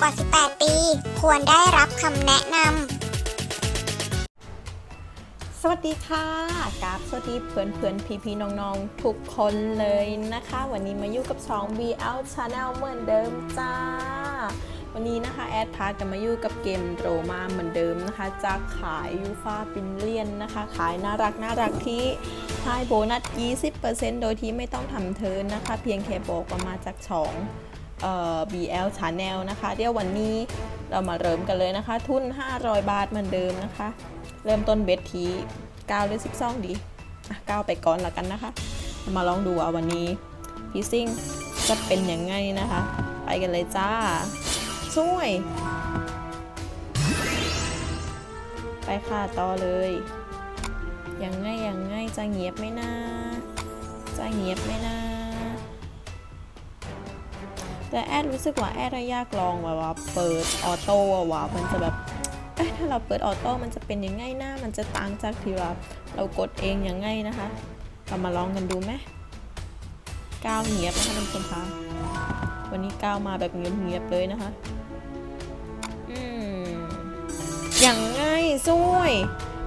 กว่า 18 ปี ควรได้รับคำแนะนำ สวัสดีค่ะกราบสวัสดีเพื่อนเพื่อนพี่พี่น้องๆ ทุกคนเลยนะคะ วันนี้มาอยู่กับช่อง VL Channel เหมือนเดิมจ้า วันนี้นะคะ แอดพากันมาอยู่กับเกมโรมาเหมือนเดิมนะคะ จะขายยูฟาปินเลียนนะคะ ขายน่ารักน่ารักที่ให้โบนัส 20%โดยที่ไม่ต้องทำเทิร์นนะคะ เพียงแค่บอกว่ามาจากช่อง BL Channel นะคะ เดี๋ยววันนี้เรามาเริ่มกันเลยนะคะ ทุน 500 บาทเหมือนเดิมนะคะ เริ่มต้นเบสที9หรือ 12 ดีอะ9ไปก่อนละกันนะคะ มาลองดูว่าวันนี้พีซิ่งจะเป็นยังไงนะคะ ไปกันเลยจ้าช่วย ไปค่ะต่อเลยยังไงยังไงจะเงียบไหมนะจะเงียบไหมนะ แต่แอดรู้สึกว่าแอดยากลองแบบว่าเปิดออโต้ว่ามันจะแบบถ้าเราเปิดออโต้มันจะเป็นยังไงหนะมันจะต่างจากที่ว่าเรากดเองยังไงนะคะ เรามาลองกันดูไหมก้าวเงียบนะคะท่านคะวันนี้ก้าวมาแบบเงียบๆเลยนะคะอืมอย่างง่ายสวย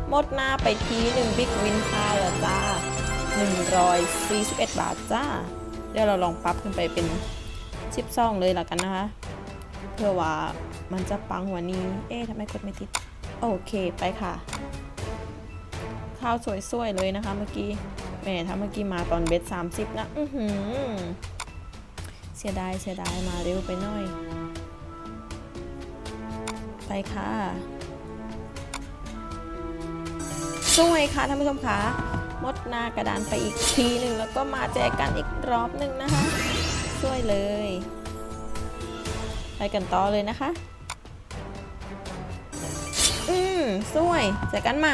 หมดหน้าไปทีหนึ่งบิ๊กวินค่าล้วจ้า141 บาทจ้า เดี๋ยวเราลองปรับขึ้นไปเป็น ชิปซองเลยละกันนะคะ เพื่อว่ามันจะปังกว่านี้ เอ๊ะทำไมกดไม่ติด โอเคไปค่ะ ข้าวสวยๆเลยนะคะเมื่อกี้แหมถ้าเมื่อกี้มาตอนเบส30นะ อือหือ เสียดายเสียดายมาเร็วไปหน่อย ไปค่ะสวยค่ะท่านผู้ชมคะมดหน้ากระดานไปอีกทีหนึ่งแล้วก็มาแจกกันอีกรอบหนึ่งนะคะ สวยเลย ไปกันต่อเลยนะคะ อืมสวยแจกกันมา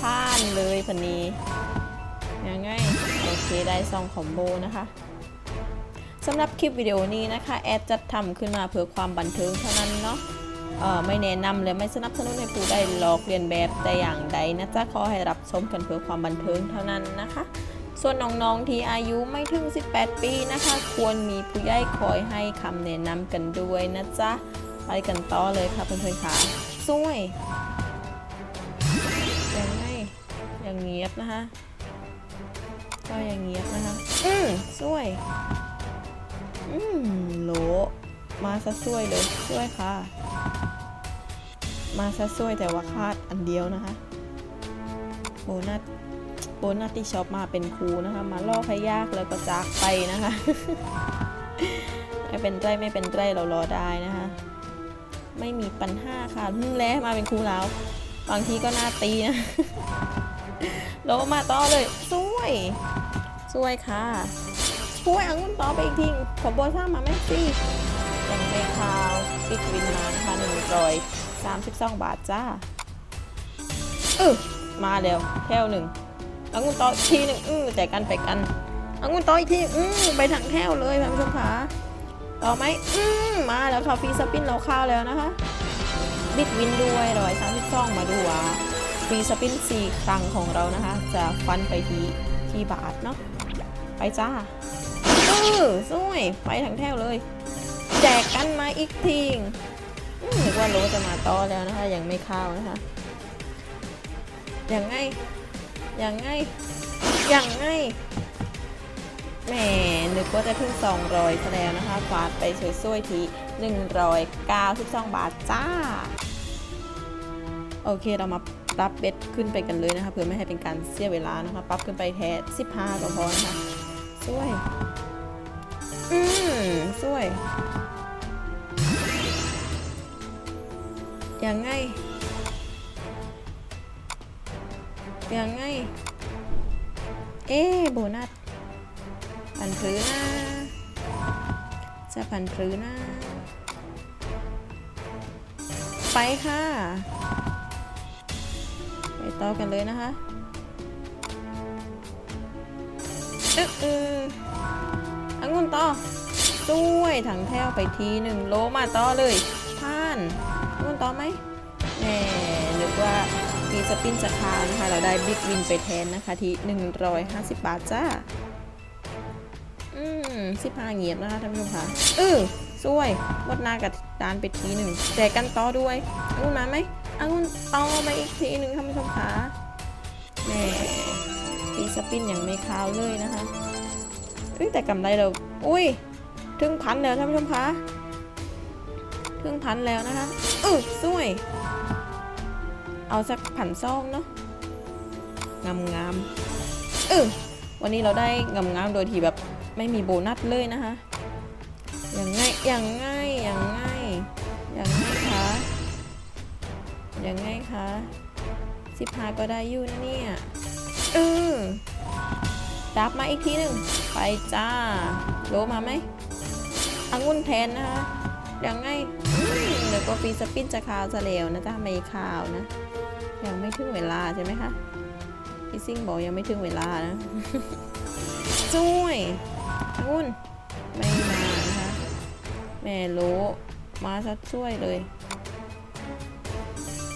ผ่านเลยพันนี้ยังไงโอเคได้ซองคอมโบนะคะสำหรับคลิปวิดีโอนี้นะคะ แอดจัดทำขึ้นมาเพื่อความบันเทิงเท่านั้นเนาะเอ่อไม่แนะนำและไม่สนับสนุนให้ผู้ใดลอกเลียนแบบแต่อย่างใดนะจ๊ะขอให้รับชมกันเพื่อความบันเทิงเท่านั้นนะคะ ส่วนน้องๆที่อายุไม่ถึง 18 ปีนะคะ ควรมีผู้ใหญ่คอยให้คำแนะนำกันด้วยนะจ๊ะ ไปกันต่อเลยค่ะเพื่อนๆค่ะสวยยังไงอย่างเงียบนะคะก็อย่างเงียบนะคะ อืมสวย อืมโหลมาซะสวยเลยสวยค่ะ มาซะสวยแต่ว่าคาดอันเดียวนะคะ โบนัส โบนัสที่ชอบมาเป็นครูนะคะ มาล่อให้ยากแล้วก็จากไปนะคะ ไม่เป็นไรไม่เป็นไรเรารอได้นะคะ ไม่มีปัญหาค่ะหึ่มแล้วมาเป็นครูแล้วบางทีก็น่าตีนะโลมาต่อเลยสวยสวยค่ะช่วยอังุ่นต่อไปอีกทีขอโบซ่ามาไหมสิยังไม่ข่าวปิดวินมานะคะหนึ่งร้อยสามสิบสองบาทจ้าเออมาเร็วแถวหนึ่ง อังุนต่ออีกทีหนึ่งอือแจกกันไปกันอังุนต่ออีกทีอือไปทางแถวเลยท่านผู้ชมค่ะต่อไหมอืมมาแล้วค่ะฟรีสปินเราเข้าแล้วนะคะบิดวินด้วยร้อยสามสิบสองมาดูว่าฟรีสปินสี่ครั้งของเรานะคะ จะฟันไปที่ที่บาทเนาะไปจ้าเออสวยไปทั้งแถวเลย แจกกันมาอีกทีอืมนึกว่าโลจะมาต่อแล้วนะคะยังไม่เข้านะคะยังไง อยังไง อยังไง แหมนึกว่าจะถึง200ซะแล้วนะคะฟาดไปสวยๆที192 บาทจ้า โอเคเรามาปรับเบ็ดขึ้นไปกันเลยนะคะ เพื่อไม่ให้เป็นการเสียเวลานะคะ ปรับขึ้นไปแค่15ก็พอนะคะสวย อืมสวย ยังไง ยังไง เอ๊โบนัสพันพรือนะจะพันพรือนะไปค่ะ ไปต่อกันเลยนะคะเอ๊ะเอออังุนต่อด้วยถังแถวไปทีหนึ่งโลมาต่อเลยท่านอังุนต่อไหมแหมนึกว่า มีสปินจะคานะคะ เราได้บิ๊กวินไปแทนนะคะที่ 150 บาทจ้า อืมสิบห้าเงียบนะคะท่านผู้ชมค่ะเออสวยมดหนากับดานไปทีหนึ่งแจกกันต่อด้วยองุ่นมาไหมองุ่นต่อมาอีกทีหนึ่งท่านผู้ชมค่ะแหมปีสปินอยังไม่คาวเลยนะคะเอ้ยแต่กำไรเรา อุ้ย ถึงพันแล้วท่านผู้ชมค่ะถึงพันแล้วนะคะเออสวย เอาสักพันซองเนาะงามงามเออวันนี้เราได้งามงามโดยที่แบบไม่มีโบนัสเลยนะคะ อย่างง่ายอย่างง่ายอย่างง่ายอย่างง่ายคะอย่างง่ายคะสิบห้าก็ได้อยู่นะเนี่ยเออดับมาอีกทีหนึ่งไปจ้าโลมาไหมองุ่นแทนนะคะอย่างง่าย ก็ฟีสปินจะคาวจะแล้วนะจ๊ะไม่คาวนะ ยังไม่ถึงเวลาใช่ไหมคะพี่ซิ่งบอกยังไม่ถึงเวลานะช่วยองุ่นไม่มานะคะแม่โลมาชัดช่วยเลย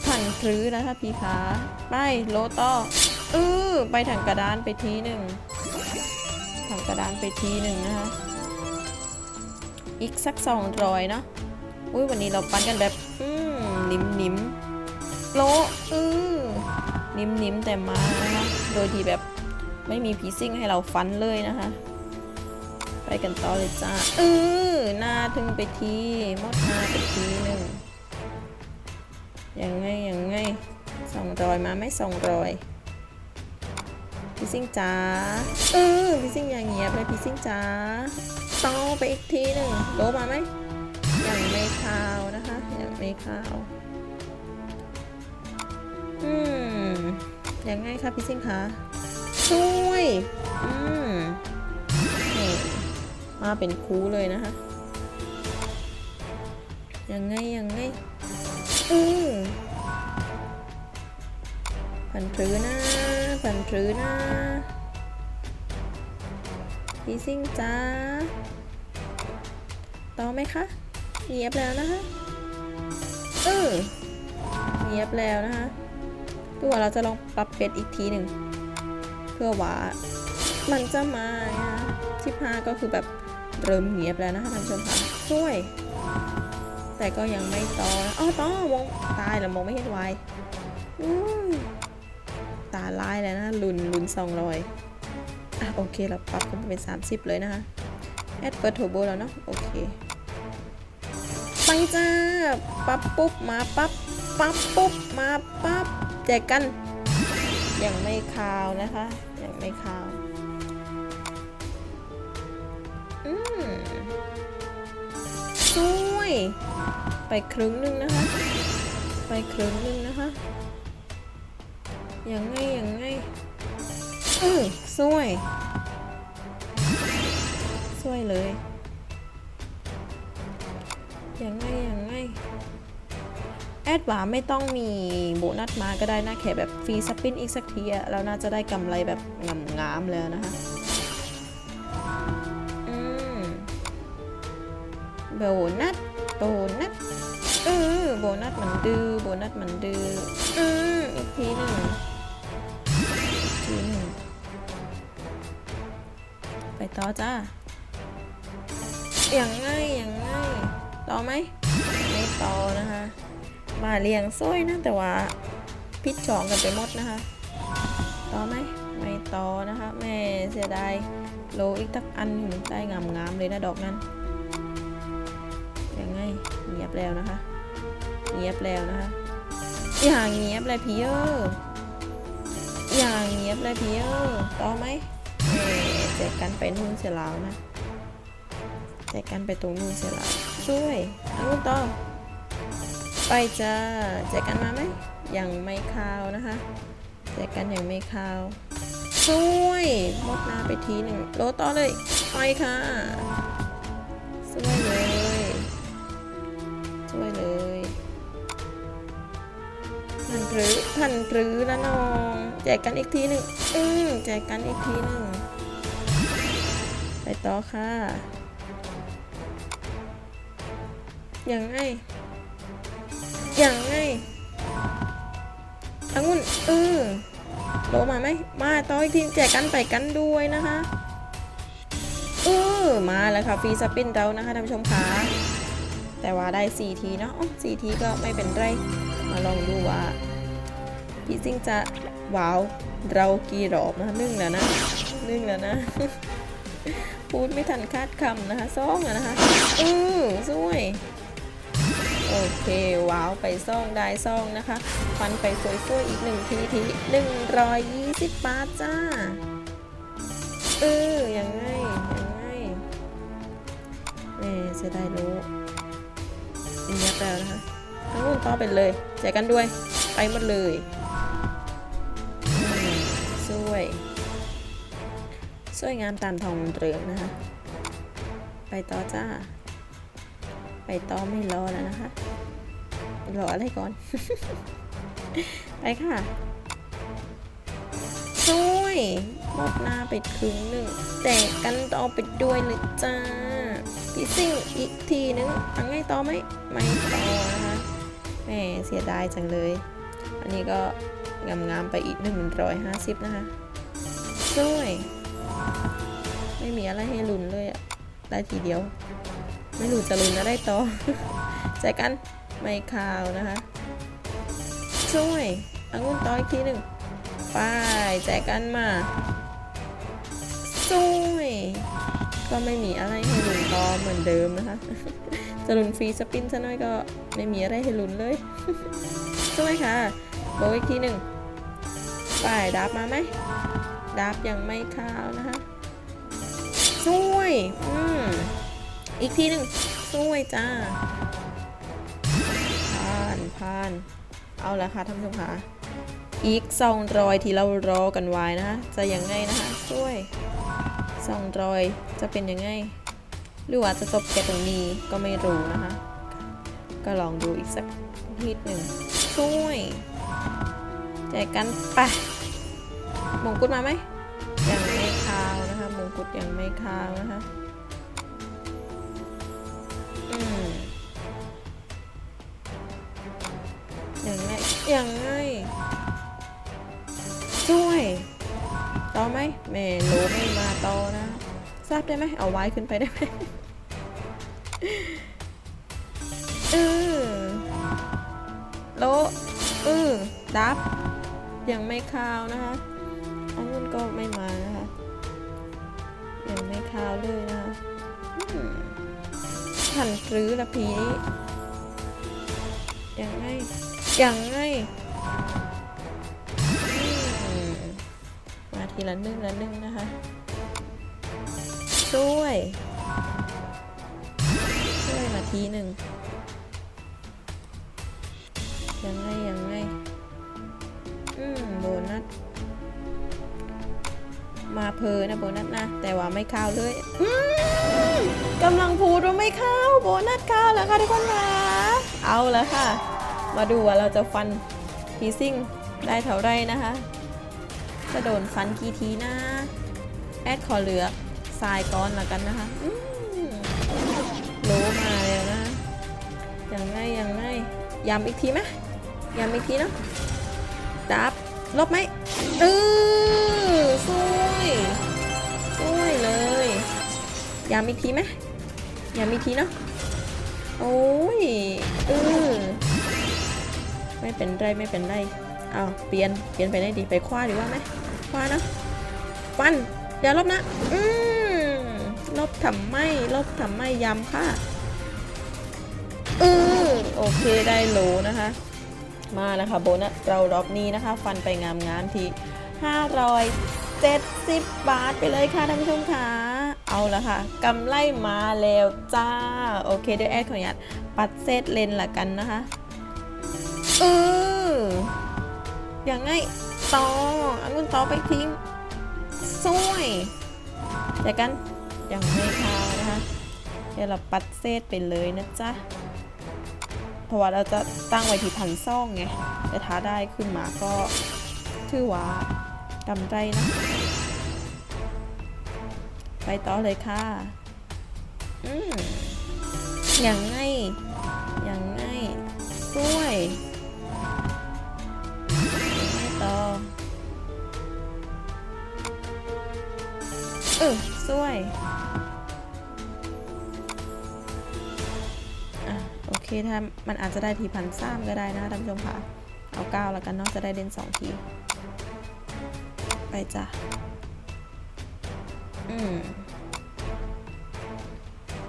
ผันครื้นะคะพี่ขาไปโลต่อเออไปถังกระดานไปทีหนึ่งถังกระดานไปทีหนึ่งนะคะอีกสักสองรอยเนาะ อุ้ยวันนี้เราปั้นกันแบบอืมนิ่มนิ่มโลเออนิ่มนิ่มแต่มานะคะโดยที่แบบไม่มีผีซิ่งให้เราฟันเลยนะคะ ไปกันต่อเลยจ้าเออหน้าถึงไปทีมดหน้าไปทีหนึ่งยังไงยังไงสองรอยมาไม่สองรอยพีซิ่งจ๋าเออพีซิ่งอย่างเงียบเลยพีซิ่งจ๋าต่อไปอีกทีหนึ่งโลมาไหม ข่าว อืมยังไงคะพี่ซิ่งคะช่วย อืมนี่มาเป็นคูเลยนะคะยังไงยังไง อือผันพรือนะผันพรือนะพี่ซิ่งจ้าต่อไหมคะเงียบแล้วนะคะ เออเงียบแล้วนะคะตัวเราจะลองปรับเป็ดอีกทีหนึ่ง เพื่อว่ามันจะมานะคะสิบห้าก็คือแบบเริ่มเงียบแล้วนะคะท่านผู้ชมค่ะช่วย แต่ก็ยังไม่ต่อนะอ๋อต่อมองตายแล้วมองไม่เห็นไวอุ้ยตาลายแล้วนะลุนลุนสองรอยอะโอเคเราปรับขึ้นไปเป็น 30 เลยนะคะแอดเปิดโทโบแล้วเนาะโอเค ไปจ้า ปั๊บปุ๊บมาปั๊บ ปั๊บปุ๊บมาปั๊บ แจกกันยังไม่คาวนะคะยังไม่คาว อืมช่วย ไปครึ่งนึงนะคะ ไปครึ่งนึงนะคะยังไงยังไงอือช่วยช่วยเลย ยังไงยังไงแอดหวาไม่ต้องมีโบนัสมาก็ได้นะแค่แบบฟรีสปินอีกสักทีอะแล้วน่าจะได้กำไรแบบงามๆแล้วนะคะอืมโบนัสโบนัสเออโบนัสมันดื้อโบนัสมันดื้ออืมอีกทีหนึ่งทีหนึ่งไปต่อจ้าอย่างง่ายอย่างง่าย ต่อไหมไม่ต่อนะคะ มาเรียงซ้อยนะแต่ว่าพิดชองกันไปหมดนะคะ ต่อไหมไม่ต่อนะคะแม่เสียดายโลอีกตักอันหนึ่งได้งามๆเลยนะดอกนั้นยังไงเงียบแล้วนะคะเงียบแล้วนะคะอย่างเงียบเลยพี่เอออย่างเงียบเลยพี่เออต่อไหมเอ่แจกกันไปนู่นเสียแล้วนะแจกกันไปตรงนู่นเสียแล้ว ช่วยเอาต่อ ไปจ้าแจกกันมาไหมยังไม่เข้าวนะคะแจกกันยังไม่เข้าว ช่วยมดหน้าไปทีหนึ่งโลต่อเลย ไปค่ะช่วยเลยช่วยเลยพันปรือพันปรือละน้อง แจกกันอีกทีหนึ่งอืมแจกกันอีกทีหนึ่งไปต่อค่ะ อยังไงอยังไงองุ่นเออโลมาไหมมาต่ออีกทีแจกกันไปกันด้วยนะคะเออมาแล้วค่ะฟรีสปินเรานะคะท่านผู้ชมคะแต่ว่าได้ 4 ทีเนาะ4ทีก็ไม่เป็นไร มาลองดูว่า พี่ซิงจะว้าว เรากี่รอบนะนึ่งแล้วนะนึ่งแล้วนะ พูดไม่ทันคาดคำนะคะซ่องนะคะอือสวย เคว้าวไปซ่องได้ซ่องนะคะฟันไปสวยๆอีกหนึ่งทีทีหนึ่งร้อยยี่สิบบาทจ้าเออยังไงยังไงแม่เสียดายรู้อีกยักแล้วนะคะทั้งรุ่นต่อไปเลยแจกกันด้วยไปหมดเลยสวยสวยงามตามทองเหลืองนะคะ ไปต่อจ้า ไปต่อไม่รอแล้วนะคะ รออะไรก่อน ไปค่ะสวยหมดหน้าไปครึ่งหนึ่งแจกกันต่อไปด้วยเลยจ้าพี่ซิ่งอีกทีนึงอังไงต่อไหมไม่ต่อนะคะแหมเสียดายจังเลย อันนี้ก็งามๆไปอีก 150 นะคะสวย ไม่มีอะไรให้ลุ้นเลยอะได้ทีเดียว ไม่รู้จะลุ้นอะไรต่อแจกันไม่ข่าวนะคะ ช่วยอังุ่นต่ออีกทีหนึ่งไปแจกกันมาช่วยก็ไม่มีอะไรให้ลุ้นต่อเหมือนเดิมนะคะ จะลุ้นฟรีสปินซะหน่อยก็ไม่มีอะไรให้ลุ้นเลยช่วยค่ะโบอีกทีหนึ่งไปดับมาไหมดับยังไม่ข่าวนะคะช่วย อืม อีกทีหนึ่งสวยจ้าผ่านผ่าน เอาละค่ะท่านผู้ชมค่ะ อีกสองรอยที่เรารอกันไว้นะคะจะยังไงนะคะสวยสองรอยจะเป็นยังไง หรือว่าจะจบแค่ตรงนี้ก็ไม่รู้นะคะ ก็ลองดูอีกสักนิดหนึ่งสวยแจกกันไปมงกุฎมาไหมยังไม่คาวนะคะมงกุฎยังไม่คาวนะคะ อย่างไงอย่างไงช่วย ต่อไหมแม่โลไม่มาต่อนะ ทราบได้ไหมเอาไว้ขึ้นไปได้ไหมเออโลเออดับ ยังไม่คาวนะคะอันนู้นก็ไม่มานะคะ ยังไม่คาวเลยนะคะ หันรือละพีนี้ยังไงยังไงมมาทีละนึ่งละนึ่งนะคะ ช่วย ช่วยมาทีหนึ่งยังไงยังไง อืม โบนัส มาเพอนะโบนัสนะ แต่ว่าไม่เข้าวเลยกำลังพูดว่าไม่เข้าโบนัสเข้าแล้วค่ะทุกคนค่ะเอาแล้วค่ะ มาดูว่าเราจะฟันพีซิ่งได้เท่าไรนะคะจะโดนฟันกี่ทีนะแอดขอเหลือทรายก้อนละกันนะคะโลมาแล้วนะยังไงยังไงย้ำอีกทีไหมย้ำอีกทีนะดับลบไหมเออ ย้ำอีกทีไหมย้ำอีกทีเนาะโอ้ยเออไม่เป็นไรไม่เป็นไรเอาเปลี่ยนเปลี่ยนไปไหนดีไปคว้าดีว่าไหมคว้าเนาะฟันเดี๋ยวลบนะอืมลบทำไม่ลบทำไม่ย้ำค่ะเออโอเคได้โหลนะคะ มาแล้วค่ะโบนัสเรารอบนี้นะคะ ฟันไปงามงามที่ 70 บาทไปเลยค่ะท่านผู้ชมค่ะ เอาละค่ะกำไรมาแล้วจ้า โอเคเดี๋ยวแอดขออนุญาตปัดเซตเลนละกันนะคะเอออย่างไงต่ออังุนต่อไปทิ้งสวยแต่กันอยังไม่คานะคะ เดี๋ยวเราปัดเซตไปเลยนะจ๊ะเพราะว่าเราจะตั้งไว้ที่พันซ่องไงแต่ถ้าได้ขึ้นมาก็ถือว่า กำไรนะ ไปต่อเลยค่ะ อือย่างไงอย่างไงกล้วยไม่ต่อเออสวยอะโอเคถ้ามันอาจจะได้ทีพันซ้ำก็ได้นะท่านผู้ชมค่ะ เอาเก้าแล้วกันเนาะจะได้เด่นสองที ไปจ้ะ อืม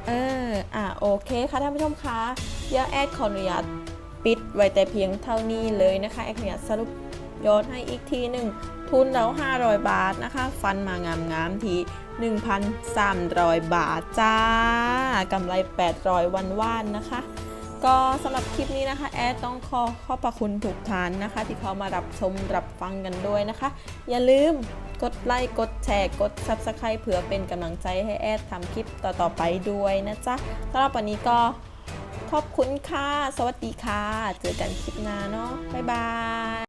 เอออะโอเคค่ะท่านผู้ชมคะเดี๋ยวแอดขออนุญาตปิดไว้แต่เพียงเท่านี้เลยนะคะแอดขออนุญาตสรุปย้อดให้อีกทีหนึ่งทุนเรา500 บาทนะคะ ฟันมางามๆที1,300 บาทจ้ากำไร 800 วันว่านนะคะ ก็สำหรับคลิปนี้นะคะ แอดต้องขอขอบพระคุณทุกท่านนะคะ ที่เขามารับชมรับฟังกันด้วยนะคะ อย่าลืมกดไลค์กดแชร์กด Subscribe เผื่อเป็นกำลังใจให้แอดทำคลิปต่อๆไปด้วยนะจ๊ะสำหรับวันนี้ก็ขอบคุณค่ะ สวัสดีค่ะ เจอกันคลิปหน้าเนาะบ๊ายบาย